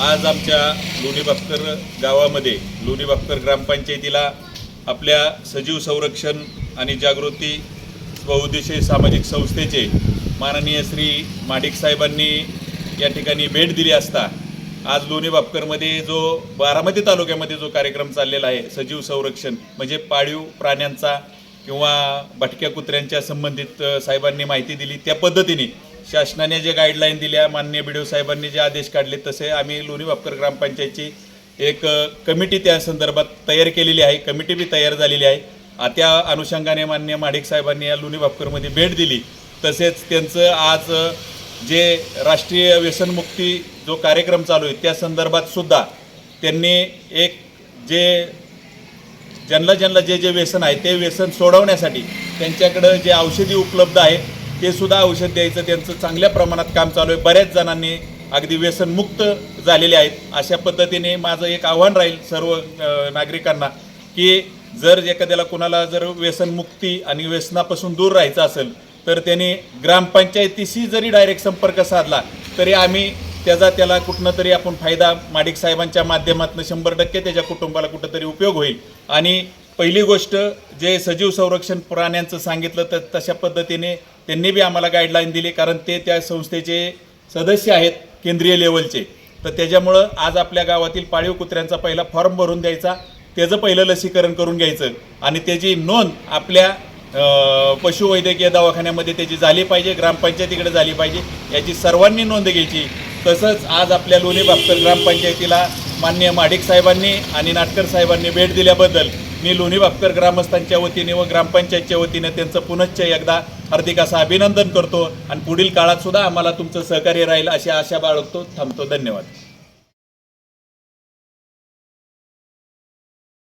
आज आमच्या लोणी बापकर गावामध्ये लोणी बापकर ग्रामपंचायतीला आपल्या सजीव संरक्षण आणि जागृती बहुउद्देशीय सामाजिक संस्थेचे माननीय श्री माडिक साहेबांनी या ठिकाणी भेट दिली असता आज लोणी बापकरमध्ये जो बारामती तालुक्यामध्ये जो कार्यक्रम चाललेला आहे सजीव संरक्षण म्हणजे पाळीव प्राण्यांचा किंवा भटक्या कुत्र्यांच्या संबंधित साहेबांनी माहिती दिली त्या पद्धतीने शासनाने जे गाईडलाईन दिल्या माननीय बी साहेबांनी जे आदेश काढले तसे आम्ही लोणी वापकर ग्रामपंचायतची एक कमिटी त्या संदर्भात तयार केलेली आहे. कमिटी बी तयार झालेली आहे. त्या अनुषंगाने मान्य माडिक साहेबांनी या लोणी बापकरमध्ये भेट दिली. तसेच त्यांचं आज जे राष्ट्रीय व्यसनमुक्ती जो कार्यक्रम चालू आहे त्या संदर्भात सुद्धा त्यांनी एक जे ज्यांना ज्यांना जे जे व्यसन आहे ते व्यसन सोडवण्यासाठी त्यांच्याकडं जे औषधी उपलब्ध आहे ते सुद्धा औषध द्यायचं त्यांचं चांगल्या प्रमाणात काम चालू आहे. बऱ्याच जणांनी अगदी व्यसनमुक्त झालेले आहेत. अशा पद्धतीने माझं एक आव्हान राहील सर्व नागरिकांना की जर एखाद्याला कुणाला जर व्यसनमुक्ती आणि व्यसनापासून दूर राहायचं असेल तर त्यांनी ग्रामपंचायतीशी जरी डायरेक्ट संपर्क साधला तरी आम्ही त्याचा त्याला कुठनं तरी आपण फायदा माडिक साहेबांच्या माध्यमातून शंभर टक्के त्याच्या कुटुंबाला कुठंतरी उपयोग होईल. आणि पहिली गोष्ट जे सजीव संरक्षण प्राण्यांचं सांगितलं तर तशा पद्धतीने त्यांनी बी आम्हाला गाईडलाईन दिली कारण ते त्या संस्थेचे सदस्य आहेत केंद्रीय लेवलचे. तर त्याच्यामुळं आज आपल्या गावातील पाळीव कुत्र्यांचा पहिला फॉर्म भरून द्यायचा त्याचं पहिलं लसीकरण करून घ्यायचं. आणि त्याची नोंद आपल्या पशुवैद्यकीय दवाखान्यामध्ये त्याची झाली पाहिजे ग्रामपंचायतीकडे झाली पाहिजे याची सर्वांनी नोंद घ्यायची. तसंच आज आपल्या लोणी बाप्तर ग्रामपंचायतीला मान्य माडिक साहेबांनी आणि नाटकर साहेबांनी भेट दिल्याबद्दल मी लोणी बापकर ग्रामस्थांच्या वतीने व ग्रामपंचायतच्या वतीने त्यांचं पुनश्च एकदा हार्दिक असं अभिनंदन करतो. आणि पुढील काळात सुद्धा आम्हाला तुमचं सहकार्य राहील अशी आशा बाळगतो. थांबतो. धन्यवाद.